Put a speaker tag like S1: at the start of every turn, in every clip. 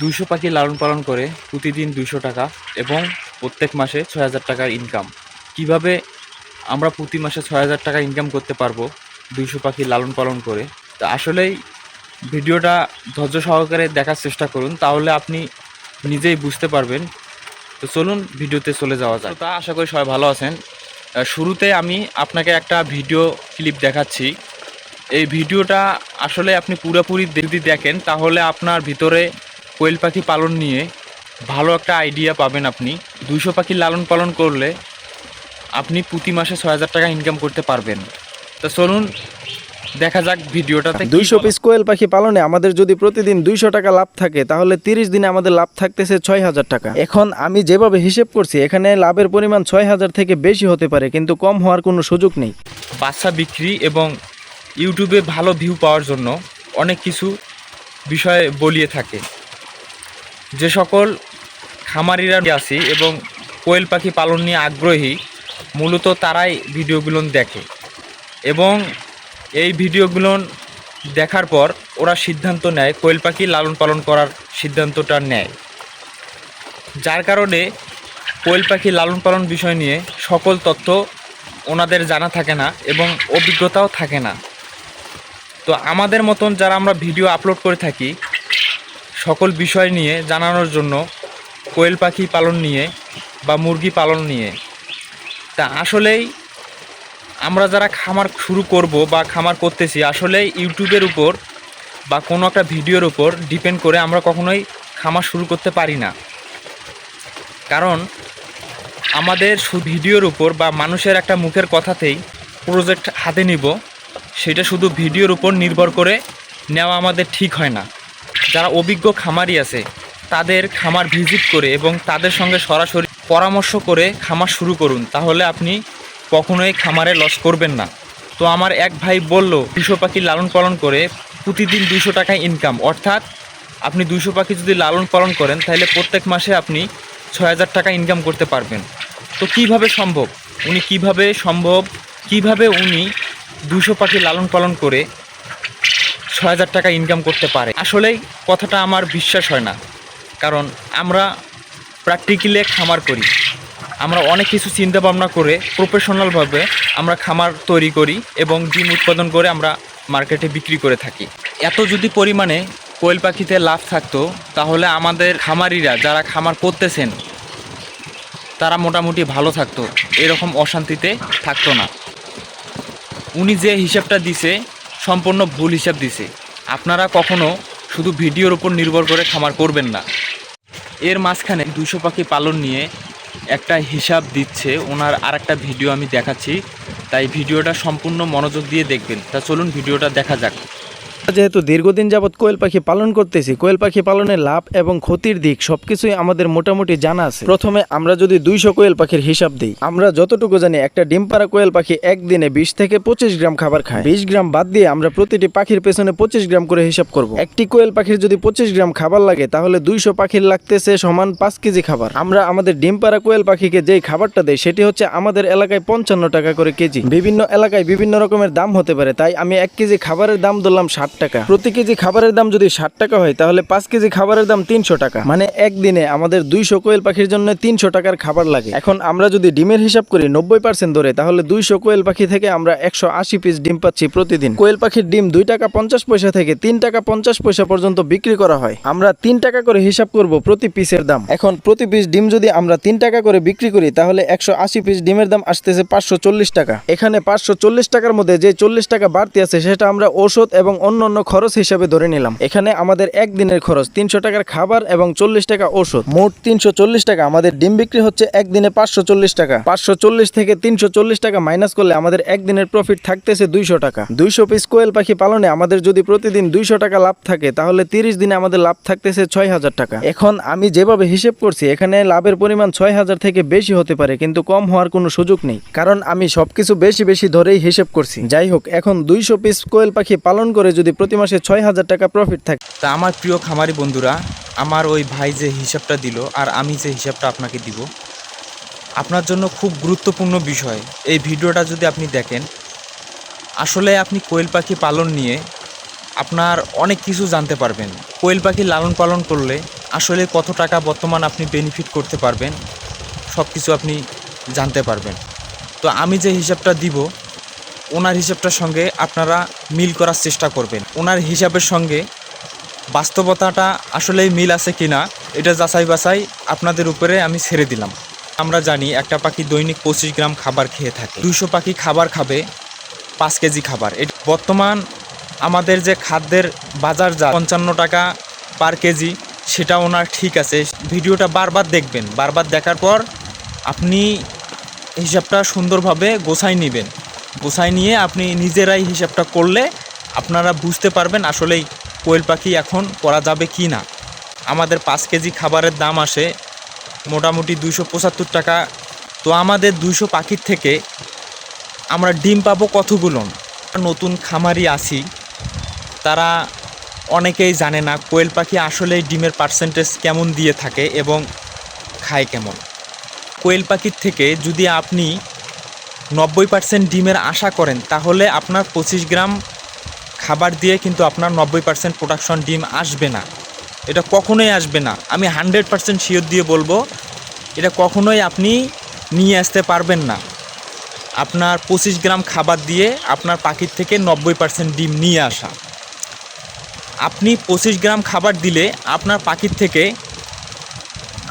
S1: দুইশো পাখি লালন পালন করে প্রতিদিন দুইশো টাকা এবং প্রত্যেক মাসে ছয় হাজার টাকার ইনকাম কীভাবে আমরা প্রতি মাসে ছয় হাজার টাকা ইনকাম করতে পারব দুইশো পাখি লালন পালন করে? তা আসলেই ভিডিওটা ধৈর্য সহকারে দেখার চেষ্টা করুন, তাহলে আপনি নিজেই বুঝতে পারবেন। তো চলুন ভিডিওতে চলে যাওয়া যায় তা আশা করি সবাই ভালো আছেন। শুরুতে আমি আপনাকে একটা ভিডিও ক্লিপ দেখাচ্ছি। এই ভিডিওটা আসলে আপনি পুরোপুরি যদি দেখেন, তাহলে আপনার ভিতরে কোয়েল পাখি পালন নিয়ে ভালো একটা আইডিয়া পাবেন আপনি। দুইশো পাখি লালন পালন করলে আপনি প্রতি মাসে ছয় হাজার টাকা ইনকাম করতে পারবেন। তো চলুন দেখা যাক ভিডিওটাতে
S2: দুইশো পিস কোয়েল পাখি পালনে আমাদের যদি প্রতিদিন দুইশো টাকা লাভ থাকে তাহলে তিরিশ দিনে আমাদের লাভ থাকতেছে ছয় হাজার টাকা। এখন আমি যেভাবে হিসেব করছি এখানে লাভের পরিমাণ ছয় হাজার থেকে বেশি হতে পারে কিন্তু কম হওয়ার কোনো সুযোগ নেই।
S1: বাচ্চা বিক্রি এবং ইউটিউবে ভালো ভিউ পাওয়ার জন্য অনেক কিছু বিষয় বলিয়ে থাকে। যে সকল খামারিরা আছি এবং কোয়েল পাখি পালন নিয়ে আগ্রহী, মূলত তারাই ভিডিওগুলো দেখে। এবং এই ভিডিওগুলো দেখার পর ওরা সিদ্ধান্ত নেয়, কোয়েল পাখি লালন পালন করার সিদ্ধান্তটা নেয়। যার কারণে কোয়েল পাখি লালন পালন বিষয় নিয়ে সকল তথ্য ওনাদের জানা থাকে না এবং অভিজ্ঞতাও থাকে না। তো আমাদের মতন যারা আমরা ভিডিও আপলোড করে থাকি সকল বিষয় নিয়ে জানানোর জন্য কোয়েল পাখি পালন নিয়ে বা মুরগি পালন নিয়ে। তা আসলেই আমরা যারা খামার শুরু করব বা খামার করতেছি আসলে ইউটিউবের উপর বা কোনো একটা ভিডিওর উপর ডিপেন্ড করে আমরা কখনোই খামার শুরু করতে পারি না। কারণ আমাদের ভিডিওর উপর বা মানুষের একটা মুখের কথাতেই প্রজেক্ট হাতে নিব, সেটা শুধু ভিডিওর উপর নির্ভর করে নেওয়া আমাদের ঠিক হয় না। যারা অভিজ্ঞ খামারি আছে, তাদের খামার ভিজিট করে এবং তাদের সঙ্গে সরাসরি পরামর্শ করে খামার শুরু করুন। তাহলে আপনি কখনোই খামারে লস করবেন না। তো আমার এক ভাই বলল, দুশো পাখি লালন পালন করে প্রতিদিন দুশো টাকা ইনকাম অর্থাৎ আপনি দুশো পাখি যদি লালন পালন করেন, তাহলে প্রত্যেক মাসে আপনি ছয় হাজার টাকা ইনকাম করতে পারবেন। তো কীভাবে সম্ভব? উনি কীভাবে সম্ভব? কীভাবে উনি দুশো পাখি লালন পালন করে ছয় হাজার টাকা ইনকাম করতে পারে। আসলেই কথাটা আমার বিশ্বাস হয় না। কারণ আমরা প্র্যাকটিক্যালি খামার করি। আমরা অনেক কিছু চিন্তা ভাবনা করে প্রফেশনালভাবে আমরা খামার তৈরি করি এবং ডিম উৎপাদন করে আমরা মার্কেটে বিক্রি করে থাকি। এত যদি পরিমাণে কোয়েল পাখিতে লাভ থাকতো, তাহলে আমাদের খামারিরা যারা খামার করতেছেন, তারা মোটামুটি ভালো থাকতো। এরকম অশান্তিতে থাকতো না। উনি যে হিসাবটা দিছে সম্পূর্ণ ভুল হিসাব দিছে। আপনারা কখনো শুধু ভিডিওর উপর নির্ভর করে খামার করবেন না। এর মাঝখানে দুশো পাখি পালন নিয়ে একটা হিসাব দিচ্ছে, ওনার আর একটা ভিডিও আমি দেখাচ্ছি। তাই ভিডিওটা সম্পূর্ণ মনোযোগ দিয়ে দেখবেন। তা চলুন ভিডিওটা দেখা যাক।
S2: যেহেতু দীর্ঘদিন যাবৎ কোয়েল পাখি পালন করতেছি, কোয়েল পাখি পালনের লাভ এবং ক্ষতির দিক সবকিছুই আমাদের মোটামুটি জানা আছে। প্রথমে আমরা যদি দুইশো কোয়েল পাখির হিসাব দিই, আমরা যতটুকু জানি একটা ডিম পাড়া কোয়েল পাখি একদিনে বিশ থেকে পঁচিশ গ্রাম খাবার খায়। বিশ গ্রাম বাদ দিয়ে আমরা প্রতিটি পাখির পেছনে পঁচিশ গ্রাম করে হিসাব করব। একটি কোয়েল পাখির যদি পঁচিশ গ্রাম খাবার লাগে, তাহলে দুইশো পাখির লাগতেছে সমান পাঁচ কেজি খাবার। আমরা আমাদের ডিম পাড়া কোয়েল পাখিকে যেই খাবারটা দেই, সেটি হচ্ছে আমাদের এলাকায় পঞ্চান্ন টাকা করে কেজি। বিভিন্ন এলাকায় বিভিন্ন রকমের দাম হতে পারে, তাই আমি এক কেজি খাবারের দাম ধরলাম ষাট টাকা। প্রতি কেজি খাবারের দাম যদি ষাট টাকা হয়, তাহলে পাঁচ কেজি খাবারের দাম তিনশো টাকা। মানে একদিনে আমাদের দুইশো কোয়েল পাখির জন্য তিনশো টাকার খাবার লাগে। এখন আমরা যদি ডিমের হিসাব করি নব্বই পার্সেন্ট ধরে, তাহলে দুইশো কোয়েল পাখি থেকে আমরা একশো আশি পিস ডিম পাচ্ছি প্রতিদিন। কোয়েল পাখির ডিম দুই টাকা পঞ্চাশ পয়সা থেকে তিন টাকা পঞ্চাশ পয়সা পর্যন্ত বিক্রি করা হয়। আমরা তিন টাকা করে হিসাব করব প্রতি পিসের দাম। এখন প্রতি পিস ডিম যদি আমরা তিন টাকা করে বিক্রি করি, তাহলে একশো আশি পিস ডিমের দাম আসতেছে পাঁচশো চল্লিশ টাকা। এখানে পাঁচশো চল্লিশ টাকার মধ্যে যে চল্লিশ টাকা বাড়তি আছে, সেটা আমরা ঔষধ এবং অন্য অন্য খরচ হিসাবে ধরে নিলাম। এখানে আমাদের একদিনের খরচ তিনশো টাকার খাবার এবং চল্লিশ টাকা ওষুধ। মোট তিনশো চল্লিশ টাকা। আমাদের ডিম বিক্রি হচ্ছে একদিনে পাঁচশো চল্লিশ টাকা। পাঁচশো চল্লিশ থেকে তিনশো চল্লিশ টাকা মাইনাস করলে আমাদের একদিনের প্রফিট থাকতেছে দুইশো টাকা। দুইশো পিস কোয়েল পাখি পালনে আমাদের যদি প্রতিদিন দুইশো টাকা লাভ থাকে, তাহলে তিরিশ দিনে আমাদের লাভ থাকতেছে ছয় হাজার টাকা। এখন আমি যেভাবে হিসেব করছি, এখানে লাভের পরিমাণ ছয় হাজার থেকে বেশি হতে পারে, কিন্তু কম হওয়ার কোনো সুযোগ নেই। কারণ আমি সবকিছু বেশি বেশি ধরেই হিসেব করছি। যাই হোক, এখন দুইশো পিস কোয়েল পাখি পালন করে যদি প্রতি মাসে ছয় হাজার টাকা প্রফিট থাকে।
S1: তা আমার প্রিয় খামারি বন্ধুরা, আমার ওই ভাই যে হিসাবটা দিল আর আমি যে হিসাবটা আপনাকে দিব, আপনার জন্য খুব গুরুত্বপূর্ণ বিষয়। এই ভিডিওটা যদি আপনি দেখেন, আসলে আপনি কোয়েল পাখি পালন নিয়ে আপনার অনেক কিছু জানতে পারবেন। কোয়েল পাখি লালন পালন করলে আসলে কত টাকা বর্তমান আপনি বেনিফিট করতে পারবেন সব কিছু আপনি জানতে পারবেন। তো আমি যে হিসাবটা দিব ওনার হিসাবটার সঙ্গে আপনারা মিল করার চেষ্টা করবেন। ওনার হিসাবের সঙ্গে বাস্তবতাটা আসলেই মিল আছে কিনা, এটা যাচাই বাছাই আপনাদের উপরে আমি ছেড়ে দিলাম। আমরা জানি একটা পাখি দৈনিক পঁচিশ গ্রাম খাবার খেয়ে থাকে। দুশো পাখি খাবার খাবে, পাঁচ কেজি খাবার। এটা বর্তমান আমাদের যে খাদ্যের বাজার যা পঞ্চান্ন টাকা পার কেজি, সেটা ওনার ঠিক আছে। ভিডিওটা বারবার দেখবেন। বারবার দেখার পর আপনি হিসাবটা সুন্দরভাবে গোছাই নেবেন। গোছাই নিয়ে আপনি নিজেরাই হিসাবটা করলে আপনারা বুঝতে পারবেন আসলেই কোয়েল পাখি এখন করা যাবে কি না। আমাদের পাঁচ কেজি খাবারের দাম আসে মোটামুটি দুইশো পঁচাত্তর টাকা। তো আমাদের দুইশো পাখির থেকে আমরা ডিম পাবো কতগুলো? নতুন খামারি আছি। তারা অনেকেই জানে না কোয়েল পাখি আসলে ডিমের পার্সেন্টেজ কেমন দিয়ে থাকে এবং খায় কেমন। কোয়েল পাখির থেকে যদি আপনি নব্বই পার্সেন্ট ডিমের আশা করেন, তাহলে আপনার পঁচিশ গ্রাম খাবার দিয়ে কিন্তু আপনার নব্বই পার্সেন্ট প্রোডাকশন ডিম আসবে না। এটা কখনোই আসবে না। আমি হান্ড্রেড পার্সেন্ট শিওর দিয়ে বলব, এটা কখনোই আপনি নিয়ে আসতে পারবেন না। আপনার পঁচিশ গ্রাম খাবার দিয়ে আপনার পাখির থেকে নব্বই পার্সেন্ট ডিম নিয়ে আসা। আপনি পঁচিশ গ্রাম খাবার দিলে আপনার পাখির থেকে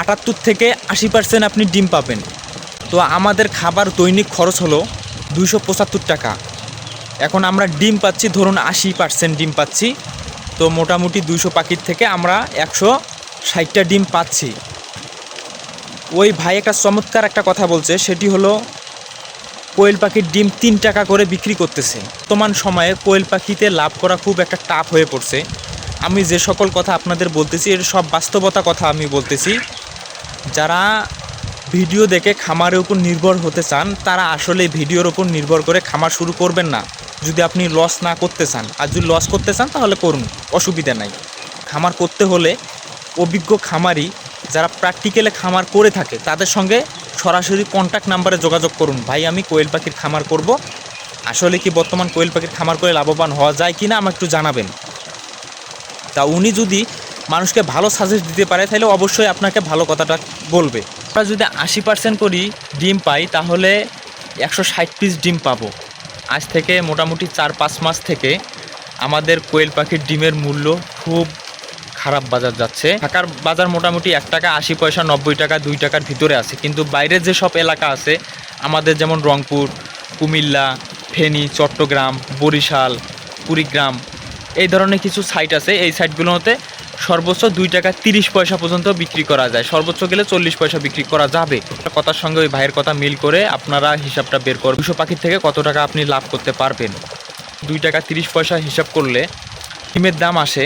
S1: আটাত্তর থেকে আশি পার্সেন্ট আপনি ডিম পাবেন। তো আমাদের খাবার দৈনিক খরচ হলো দুইশো পঁচাত্তর টাকা। এখন আমরা ডিম পাচ্ছি, ধরুন আশি পার্সেন্ট ডিম পাচ্ছি। তো মোটামুটি দুইশো পাখির থেকে আমরা একশো ষাটটা ডিম পাচ্ছি। ওই ভাই একটা চমৎকার একটা কথা বলছে, সেটি হলো কোয়েল পাখির ডিম তিন টাকা করে বিক্রি করতেছে। বর্তমান সময়ে কোয়েল পাখিতে লাভ করা খুব একটা টাফ হয়ে পড়ছে। আমি যে সকল কথা আপনাদের বলতেছি, এর সব বাস্তবতা কথা আমি বলতেছি। যারা ভিডিও দেখে খামারের উপর নির্ভর হতে চান, তারা আসলে ভিডিওর উপর নির্ভর করে খামার শুরু করবেন না। যদি আপনি লস না করতে চান, আর যদি লস করতে চান, তাহলে করুন, অসুবিধা নাই। খামার করতে হলে অভিজ্ঞ খামারি, যারা প্র্যাকটিক্যালে খামার করে থাকে, তাদের সঙ্গে সরাসরি কন্ট্যাক্ট নাম্বারে যোগাযোগ করুন। ভাই, আমি কোয়েল পাখির খামার করব। আসলে কি বর্তমান কোয়েল পাখির খামার করে লাভবান হওয়া যায় কি না আমাকে একটু জানাবেন। তা উনি যদি মানুষকে ভালো সাজেস্ট দিতে পারে, তাহলে অবশ্যই আপনাকে ভালো কথাটা বলবে। আমরা যদি আশি পার্সেন্ট করি ডিম পাই, তাহলে একশো ষাট পিস ডিম পাবো। আজ থেকে মোটামুটি চার পাঁচ মাস থেকে আমাদের কোয়েল পাখির ডিমের মূল্য খুব খারাপ বাজার যাচ্ছে। ঢাকার বাজার মোটামুটি এক টাকা আশি পয়সা, নব্বই টাকা, দুই টাকার ভিতরে আছে। কিন্তু বাইরের যে সব এলাকা আছে, আমাদের যেমন রংপুর, কুমিল্লা, ফেনী, চট্টগ্রাম, বরিশাল, কুড়িগ্রাম, এই ধরনের কিছু সাইট আছে। এই সাইটগুলোতে সর্বোচ্চ দুই টাকা তিরিশ পয়সা পর্যন্ত বিক্রি করা যায়। সর্বোচ্চ গেলে চল্লিশ পয়সা বিক্রি করা যাবে। কথার সঙ্গে ওই ভাইয়ের কথা মিল করে আপনারা হিসাবটা বের করবেন দুশো পাখির থেকে কত টাকা আপনি লাভ করতে পারবেন? দুই টাকা তিরিশ পয়সা হিসাব করলে ডিমের দাম আসে